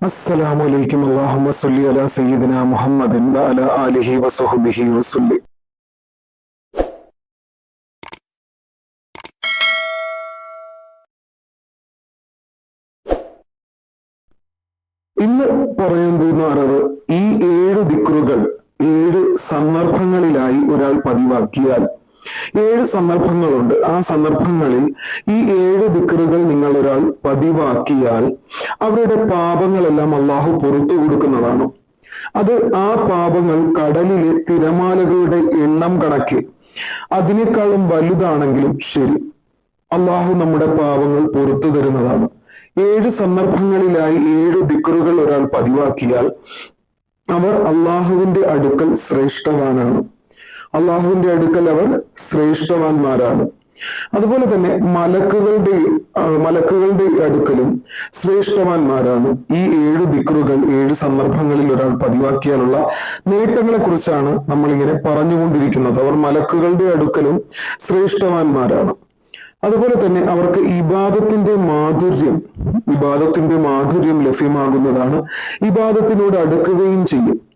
അസ്സലാമു അലൈക്കും അള്ളാഹുമ്മ സല്ലി അലാ സയ്യിദിന മുഹമ്മദിൻ വഅല ആലിഹി വസഹബിഹി വസല്ലി. ഇന്ന് പറയാൻ പോകുന്ന ഈ ഏഴ് ദിക്റുകൾ ഏഴ് സന്ദർഭങ്ങളിലായി ഒരാൾ പതിവാക്കിയാൽ ഏഴ് സന്ദർഭങ്ങളുണ്ട്. ആ സന്ദർഭങ്ങളിൽ ഈ ഏഴ് ദിക്കറുകൾ നിങ്ങൾ ഒരാൾ പതിവാക്കിയാൽ അവരുടെ പാപങ്ങളെല്ലാം അള്ളാഹു പുറത്തു കൊടുക്കുന്നതാണ്. അത് ആ പാപങ്ങൾ കടലിലെ തിരമാലകളുടെ എണ്ണം കണക്ക്. അതിനേക്കാളും വലുതാണെങ്കിലും ശരി. അള്ളാഹു നമ്മുടെ പാപങ്ങൾ പുറത്തു തരുന്നതാണ്. ഏഴ് സന്ദർഭങ്ങളിലായി ഏഴ് ദിക്കറുകൾ ഒരാൾ പതിവാക്കിയാൽ അവർ അള്ളാഹുവിന്റെ അടുക്കൽ ശ്രേഷ്ഠവാനാണ്. അള്ളാഹുവിന്റെ അടുക്കൽ അവർ ശ്രേഷ്ഠവാന്മാരാണ്. അതുപോലെ തന്നെ മലക്കുകളുടെ മലക്കുകളുടെ അടുക്കലും ശ്രേഷ്ഠവാന്മാരാണ്. ഈ ഏഴ് ദിക്റുകൾ ഏഴ് സന്ദർഭങ്ങളിൽ ഒരാൾ പതിവാക്കിയാലുള്ള നേട്ടങ്ങളെ കുറിച്ചാണ് നമ്മൾ ഇങ്ങനെ പറഞ്ഞുകൊണ്ടിരിക്കുന്നത്. അവർ മലക്കുകളുടെ അടുക്കലും ശ്രേഷ്ഠവാന്മാരാണ്. അതുപോലെ തന്നെ അവർക്ക് ഇബാദത്തിന്റെ മാധുര്യം ഇബാദത്തിന്റെ മാധുര്യം ലഭ്യമാകുന്നതാണ്. ഇബാദത്തിനോട് അടുക്കുകയും ചെയ്യും.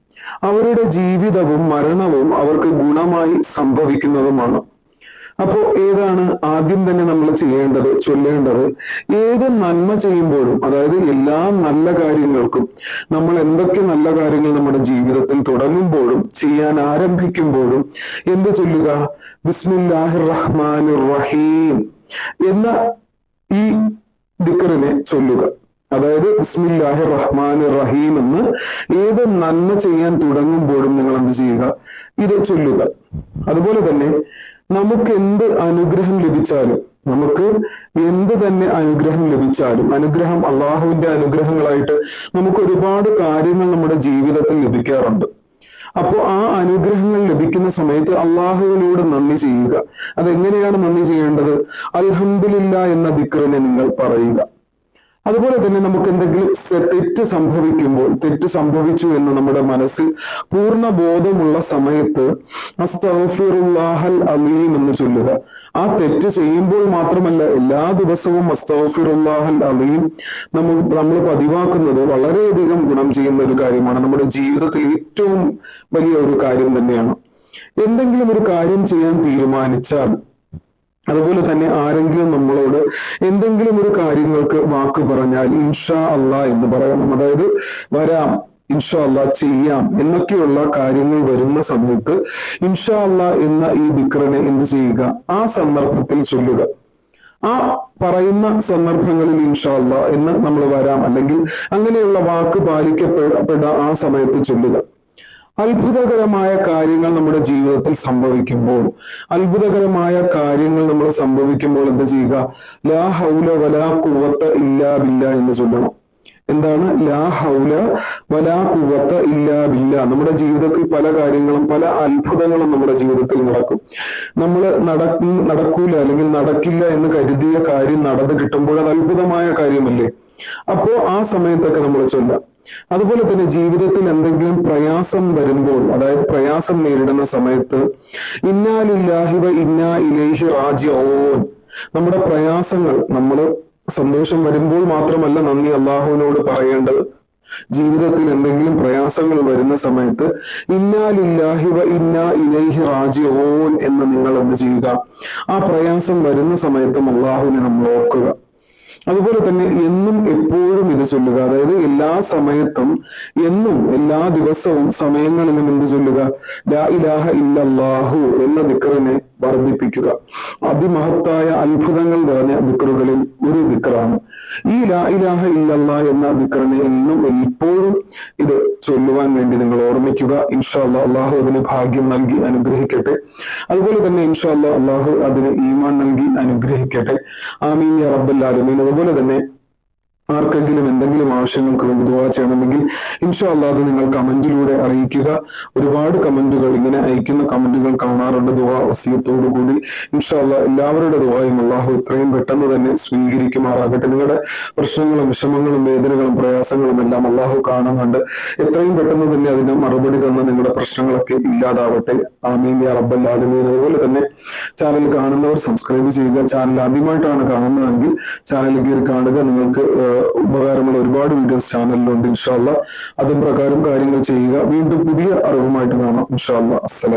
അവരുടെ ജീവിതവും മരണവും അവർക്ക് ഗുണമായി സംഭവിക്കുന്നതുമാണ്. അപ്പോ ഏതാണ് ആദ്യം തന്നെ നമ്മൾ ചെയ്യേണ്ടത് ചൊല്ലേണ്ടത്? ഏത് നന്മ ചെയ്യുമ്പോഴും അതായത് എല്ലാ നല്ല കാര്യങ്ങൾക്കും നമ്മൾ എന്തൊക്കെ നല്ല കാര്യങ്ങൾ നമ്മുടെ ജീവിതത്തിൽ തുടങ്ങുമ്പോഴും ചെയ്യാൻ ആരംഭിക്കുമ്പോഴും എന്ത് ചൊല്ലുക? ബിസ്മില്ലാഹിർ റഹ്മാനിർ റഹീം എന്ന ഈ ദിക്കറിനെ ചൊല്ലുക. അതായത് ബിസ്മില്ലാഹി റഹ്മാനിർ റഹീം എന്ന് ഏത് നന്മ ചെയ്യാൻ തുടങ്ങുമ്പോഴും നിങ്ങൾ എന്ത് ചെയ്യുക? ഇത് ചൊല്ലുക. അതുപോലെ തന്നെ നമുക്ക് എന്ത് അനുഗ്രഹം ലഭിച്ചാലും നമുക്ക് എന്ത് തന്നെ അനുഗ്രഹം ലഭിച്ചാലും അനുഗ്രഹം അള്ളാഹുവിന്റെ അനുഗ്രഹങ്ങളായിട്ട് നമുക്ക് ഒരുപാട് കാര്യങ്ങൾ നമ്മുടെ ജീവിതത്തിൽ ലഭിക്കാറുണ്ട്. അപ്പോൾ ആ അനുഗ്രഹങ്ങൾ ലഭിക്കുന്ന സമയത്ത് അള്ളാഹുവിനോട് നന്ദി ചെയ്യുക. അതെങ്ങനെയാണ് നന്ദി ചെയ്യേണ്ടത്? അൽഹംദുലില്ല എന്ന ദിക്റിനെ നിങ്ങൾ പറയുക. അതുപോലെ തന്നെ നമുക്ക് എന്തെങ്കിലും തെറ്റ് സംഭവിക്കുമ്പോൾ തെറ്റ് സംഭവിച്ചു എന്ന് നമ്മുടെ മനസ്സിൽ പൂർണ ബോധമുള്ള സമയത്ത് അസ്തഗ്ഫിറുല്ലാഹൽ അലീം എന്ന് ചൊല്ലുക. ആ തെറ്റ് ചെയ്യുമ്പോൾ മാത്രമല്ല എല്ലാ ദിവസവും അസ്തഗ്ഫിറുല്ലാഹൽ അലീം നമ്മൾ നമ്മൾ പതിവാക്കുന്നത് വളരെയധികം ഗുണം ചെയ്യുന്ന ഒരു കാര്യമാണ്. നമ്മുടെ ജീവിതത്തിൽ ഏറ്റവും വലിയ ഒരു കാര്യം തന്നെയാണ്. എന്തെങ്കിലും ഒരു കാര്യം ചെയ്യാൻ തീരുമാനിച്ചാൽ അതുപോലെ തന്നെ ആരെങ്കിലും നമ്മളോട് എന്തെങ്കിലും ഒരു കാര്യങ്ങൾക്ക് വാക്ക് പറഞ്ഞാൽ ഇൻഷാ അള്ളാ എന്ന് പറയണം. അതായത് വരാം ഇൻഷാ അള്ളാ ചെയ്യാം എന്നൊക്കെയുള്ള കാര്യങ്ങൾ വരുന്ന സമയത്ത് ഇൻഷാ അള്ളാ എന്ന ഈ ദിക്റിനെ എന്ത് ചെയ്യുക? ആ സന്ദർഭത്തിൽ ചൊല്ലുക. ആ പറയുന്ന സന്ദർഭങ്ങളിൽ ഇൻഷാ അള്ളാ എന്ന് നമ്മൾ വരാം. അല്ലെങ്കിൽ അങ്ങനെയുള്ള വാക്ക് പാലിക്കപ്പെട ആ സമയത്ത് ചൊല്ലുക. അത്ഭുതകരമായ കാര്യങ്ങൾ നമ്മുടെ ജീവിതത്തിൽ സംഭവിക്കുമ്പോൾ അത്ഭുതകരമായ കാര്യങ്ങൾ നമ്മൾ സംഭവിക്കുമ്പോൾ എന്താ ചെയ്യുക? ലാ ഹൗല വലാ കുവത്ത ഇല്ലാ ബില്ല എന്ന് ചൊല്ലണം. എന്താണ്? ലാ ഹൗല വലാ കുവത്ത ഇല്ലാ ബില്ല. നമ്മുടെ ജീവിതത്തിൽ പല കാര്യങ്ങളും പല അത്ഭുതങ്ങളും നമ്മുടെ ജീവിതത്തിൽ നടക്കും. നമ്മൾ നട നടക്കൂല അല്ലെങ്കിൽ നടക്കില്ല എന്ന് കരുതിയ കാര്യം നടന്നു കിട്ടുമ്പോൾ അത് അത്ഭുതമായ കാര്യമല്ലേ? അപ്പോ ആ സമയത്തൊക്കെ നമ്മൾ ചൊല്ലാം അതുപോലെ തന്നെ ജീവിതത്തിൽ എന്തെങ്കിലും പ്രയാസം വരുമ്പോൾ അതായത് പ്രയാസം നേരിടുന്ന സമയത്ത് ഇന്നാലില്ലാഹിവ ഇന്നാ ഇലേഹി റാജിഊൻ. നമ്മുടെ പ്രയാസങ്ങൾ നമ്മൾ സന്തോഷം വരുമ്പോൾ മാത്രമല്ല നന്ദി അള്ളാഹുവിനോട് പറയേണ്ടത്. ജീവിതത്തിൽ എന്തെങ്കിലും പ്രയാസങ്ങൾ വരുന്ന സമയത്ത് ഇന്നാലില്ലാഹിവ ഇന്ന ഇലൈഹി റാജിഊൻ എന്ന് നിങ്ങൾ എന്ത് ചെയ്യുക? ആ പ്രയാസം വരുന്ന സമയത്തും അള്ളാഹുവിനെ നമ്മൾ ഓർക്കുക. അതുപോലെ തന്നെ എന്നും എപ്പോഴും ഇത് ചൊല്ലുക. അതായത് എല്ലാ സമയത്തും എന്നും എല്ലാ ദിവസവും സമയങ്ങളിലും എന്ത് ചൊല്ലുക? ലാ ഇലാഹ ഇല്ലല്ലാഹു എന്ന ദിക്റിനെ വർദ്ധിപ്പിക്കുക. അതിമഹത്തായ അത്ഭുതങ്ങൾ നിറഞ്ഞ ദിക്കറുകളിൽ ഒരു ദിക്കറാണ്. ഈ ലാ ഇലാഹ ഇല്ലല്ലാ എന്ന ദിക്കറിനെ എന്നും എപ്പോഴും ഇത് ചൊല്ലുവാൻ വേണ്ടി നിങ്ങൾ ഓർമ്മിക്കുക. ഇൻഷാ അല്ലാ അള്ളാഹു അതിന് ഭാഗ്യം നൽകി അനുഗ്രഹിക്കട്ടെ. അതുപോലെ തന്നെ ഇൻഷാ അല്ലാ അള്ളാഹു അതിന് ഈമാൻ നൽകി അനുഗ്രഹിക്കട്ടെ. ആമീൻ റബ്ബൽ അതുപോലെ തന്നെ ആർക്കെങ്കിലും എന്തെങ്കിലും ആവശ്യങ്ങൾക്ക് വേണ്ടി ദുവാ ചെയ്യണമെങ്കിൽ ഇൻഷാ അല്ലാതെ നിങ്ങൾ കമന്റിലൂടെ അറിയിക്കുക. ഒരുപാട് കമന്റുകൾ ഇങ്ങനെ അയക്കുന്ന കമന്റുകൾ കാണാറുണ്ട് ദുവാ വസീയത്തോടു കൂടി. ഇൻഷാ അല്ല എല്ലാവരുടെ ദുവായും അള്ളാഹു ഇത്രയും പെട്ടെന്ന് തന്നെ സ്വീകരിക്കുമാറാകട്ടെ. നിങ്ങളുടെ പ്രശ്നങ്ങളും വിഷമങ്ങളും വേദനകളും പ്രയാസങ്ങളും എല്ലാം അള്ളാഹു കാണുന്നുണ്ട്. എത്രയും പെട്ടെന്ന് തന്നെ അതിന് മറുപടി തന്ന് നിങ്ങളുടെ പ്രശ്നങ്ങളൊക്കെ ഇല്ലാതാവട്ടെ. ആമീൻ യാ റബ്ബൽ ആലമീൻ. അതുപോലെ തന്നെ ചാനൽ കാണുന്നവർ സബ്സ്ക്രൈബ് ചെയ്യുക. ചാനൽ ആദ്യമായിട്ടാണ് കാണുന്നതെങ്കിൽ ചാനൽ കയറി കാണുക. നിങ്ങൾക്ക് ഉപകാരമുള്ള ഒരുപാട് വീഡിയോസ് ചാനലിലുണ്ട് ഇൻഷാല്ല അതും പ്രകാരം കാര്യങ്ങൾ ചെയ്യുക. വീണ്ടും പുതിയ അറിവുമായിട്ട് കാണാം ഇൻഷാല്ല അസ്സലാം